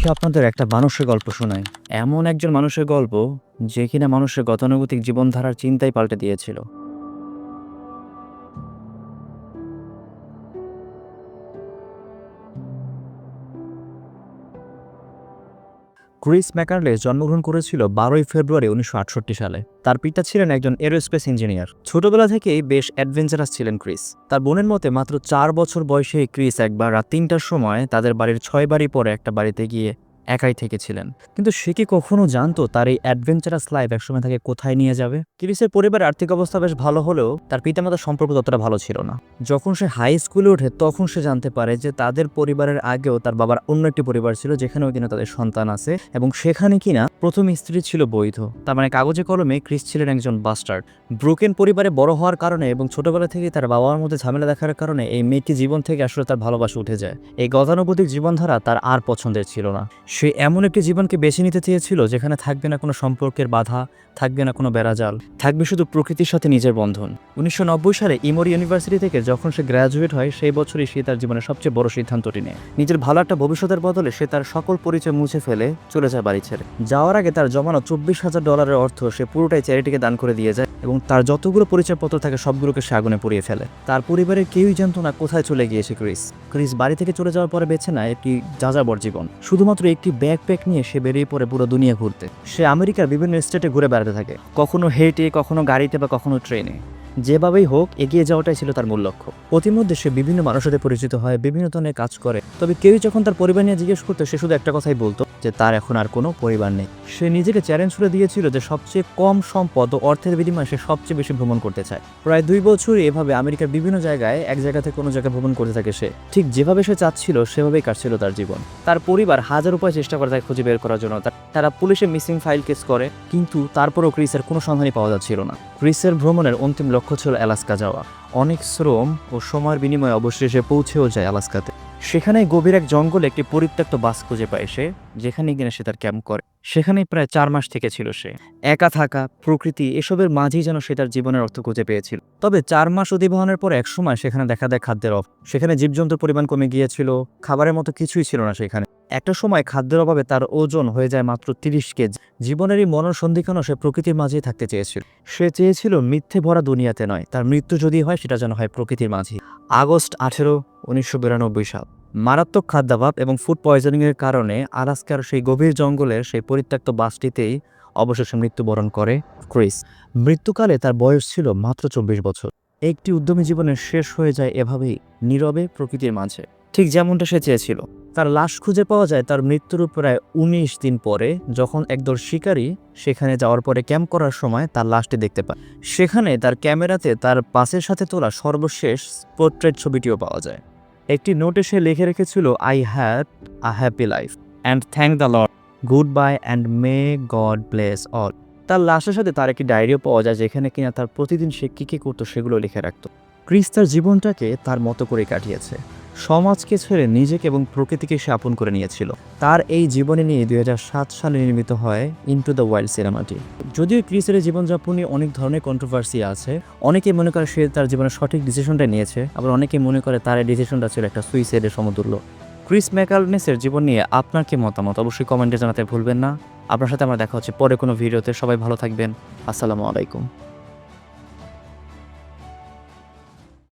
আজকে আপনাদের একটা মানুষের গল্প শোনাই। এমন একজন মানুষের গল্প যে কিনা মানুষের গতানুগতিক জীবনধারার চিন্তাই পাল্টে দিয়েছিল। ক্রিস ম্যাকারলে জন্মগ্রহণ করেছিল বারোই ফেব্রুয়ারি উনিশশো আটষট্টি সালে। তার পিতা ছিলেন একজন এরোস্পেস ইঞ্জিনিয়ার। ছোটবেলা থেকেই বেশ অ্যাডভেঞ্চারাস ছিলেন ক্রিস তার বোনের মতে মাত্র চার বছর বয়সে ক্রিস একবার রাত তিনটার সময় তাদের বাড়ির ছয় বাড়ি পরে একটা বাড়িতে গিয়ে একাই থেকেছিলেন। কিন্তু সে কি কখনো জানতো তার এই অ্যাডভেঞ্চারাস লাইফ একসময় তাকে কোথায় নিয়ে যাবে? ক্রিসের পরিবারের আর্থিক অবস্থা বেশ ভালো হলেও তার পিতামাতার সম্পর্ক ততটা ভালো ছিল না। যখন সে হাই স্কুলে ওঠে, তখন সে জানতে পারে যে তাদের পরিবারের আগেও তার বাবার অন্য একটি পরিবার ছিল, যেখানেও কিনা তাদের সন্তান আছে এবং সেখানে কিনা প্রথম স্ত্রী ছিল বৈধ। তার মানে কাগজে কলমে ক্রিস ছিলেন একজন বাস্টার্ড ব্রোকেন পরিবারে বড় হওয়ার কারণে এবং ছোটবেলা থেকে তার বাবার মধ্যে ঝামেলা দেখার কারণে এই মেয়েটি জীবন থেকে আসলে তার ভালোবাসা উঠে যায়। এই গতানুগতিক জীবনধারা তার আর পছন্দের ছিল না। সে এমন একটি জীবনকে বেছে নিতে চেয়েছিল যেখানে থাকবে না কোনো সম্পর্কের বাধা, থাকবে না কোনো বেড়াজাল, থাকবে শুধু প্রকৃতির সাথে নিজের বন্ধন। উনিশশো নব্বই সালে ইমোরি ইউনিভার্সিটি থেকে যখন সে গ্র্যাজুয়েট হয়, সেই বছরই সে তার জীবনের সবচেয়ে বড় সিদ্ধান্তটি নেয়। নিজের ভালো একটা ভবিষ্যতের বদলে সে তার সকল পরিচয় মুছে ফেলে চলে যায় বাড়ি ছেড়ে। যাওয়ার আগে তার জমানো চব্বিশ হাজার ডলারের অর্থ সে পুরোটাই চ্যারিটিকে দান করে দিয়ে যায়। এবং তার যতগুলো পরিচয়পত্র থাকে সবগুলোকে সে আগুনে পুড়িয়ে ফেলে। তার পরিবারের কেউই জানতো না কোথায় চলে গিয়েছে ক্রিস। ক্রিস বাড়ি থেকে চলে যাওয়ার পরে বেছে নেয় একটি যাযাবর জীবন। শুধুমাত্র একটি ব্যাকপ্যাক নিয়ে সে বেরিয়ে পড়ে পুরো দুনিয়া ঘুরতে। সে আমেরিকার বিভিন্ন স্টেটে ঘুরে বেড়াতে থাকে। কখনো হেঁটে, কখনো গাড়িতে বা কখনো ট্রেনে। যেভাবেই হোক, এগিয়ে যাওয়াটাই ছিল তার মূল লক্ষ্য। প্রতিমধ্যে সে বিভিন্ন মানুষের পরিচিত হয়, বিভিন্ন ধরনের কাজ করে। তবে কেউই যখন তার পরিবার নিয়ে জিজ্ঞেস করতো, সে শুধু একটা কথাই বলতো যে তার এখন আর কোনো পরিবার নেই। সে নিজেকে চ্যালেঞ্জ করে দিয়েছিল যে সবচেয়ে কম সম্পদ ও অর্থের বিনিময়ে সে সবচেয়ে বেশি ভ্রমণ করতে চায়। প্রায় দুই বছর এভাবে আমেরিকার বিভিন্ন জায়গায় এক জায়গা থেকে কোনো জায়গায় ভ্রমণ করতে থাকে সে। ঠিক যেভাবে সে চাচ্ছিল, সেভাবেই কাটছিল তার জীবন। তার পরিবার হাজার উপায় চেষ্টা করে তাকে খুঁজে বের করার জন্য। তারা পুলিশে মিসিং ফাইল কেস করে, কিন্তু তারপরও ক্রিসের কোনো সন্ধানই পাওয়া যাচ্ছিল না। ক্রিসের ভ্রমণের অন্তিম লক্ষ্য ছিল অ্যালাস্কা যাওয়া। অনেক শ্রম ও সময়ের বিনিময়ে অবশেষে পৌঁছেও যায় আলাস্কাতে। সেখানে গভীর এক জঙ্গলে একটি পরিত্যক্ত বাস খুঁজে পায় সে যেখানে কিনা সে তার ক্যাম্প করে। সেখানেই প্রায় চার মাস থেকে ছিল সে। একা থাকা, প্রকৃতি, এসবের মাঝেই যেন সে তার জীবনের অর্থ খুঁজে পেয়েছিল। তবে চার মাস অধিবহনের পর এক সময় সেখানে দেখা দেয় খাদ্যের অভাব। সেখানে জীবজন্তুর পরিমাণ কমে গিয়েছিল, খাবারের মতো কিছুই ছিল না সেখানে। একটা সময় খাদ্যের অভাবে তার ওজন হয়ে যায় মাত্র তিরিশ কেজি। জীবনেরই মনসন্ধিক্ষণও সে প্রকৃতির মাঝেই থাকতে চেয়েছিল। সে চেয়েছিল মিথ্যে ভরা দুনিয়াতে নয়, তার মৃত্যু যদি হয় সেটা যেন হয় প্রকৃতির মাঝে আগস্ট আঠেরো উনিশশো বিরানব্বই সাল। মারাত্মক খাদ্যাভাব এবং ফুড পয়জনিংয়ের কারণে আলাস্কার সেই গভীর জঙ্গলের সেই পরিত্যক্ত বাসটিতেই অবশেষে মৃত্যুবরণ করে ক্রিস। মৃত্যুকালে তার বয়স ছিল মাত্র চব্বিশ বছর। একটি উদ্যমী জীবনের শেষ হয়ে যায় এভাবেই নীরবে প্রকৃতির মাঝে। ঠিক যেমনটা সে চেয়েছিল। তার লাশ খুঁজে পাওয়া যায় তার মৃত্যুর প্রায় উনিশ দিন পরে, যখন একদল শিকারী সেখানে যাওয়ার পরে ক্যাম্প করার সময় তার লাশটি দেখতে পায়। সেখানে তার ক্যামেরাতে তার পাসের সাথে তোলা সর্বশেষ পোর্ট্রেট ছবিটিও পাওয়া যায়। একটি নোটে সে লিখে রেখেছিল I had a happy life and thank the lord goodbye and may God bless all তার লাশের সাথে তার একটি ডায়েরিও পাওয়া যায় যেখানে কিনা তার প্রতিদিন সে কী কী করতো সেগুলো লিখে রাখত। ক্রিস তার জীবনটাকে তার মতো করে কাটিয়েছে। সমাজকে ছেড়ে নিজেকে এবং প্রকৃতিকে সে আপন করে নিয়েছিল। তার এই জীবনী নিয়ে দুই হাজার সাত সালে নির্মিত হয় ইন্টু দ্য ওয়াইল্ড সিনেমাটি। যদিও ক্রিসের জীবনযাপনে অনেক ধরনের কন্ট্রোভার্সি আছে অনেকে মনে করে সে তার জীবনের সঠিক ডিসিশনটা নিয়েছে, আবার অনেকে মনে করে তার এই ডিসিশনটা ছিল একটা সুইসাইডের সমতুল্য। ক্রিস ম্যাকালনেসের জীবন নিয়ে আপনার কি মতামত অবশ্যই কমেন্টে জানাতে ভুলবেন না। আপনার সাথে আমার দেখা হচ্ছে পরে কোনো ভিডিওতে। সবাই ভালো থাকবেন। আসসালামু আলাইকুম।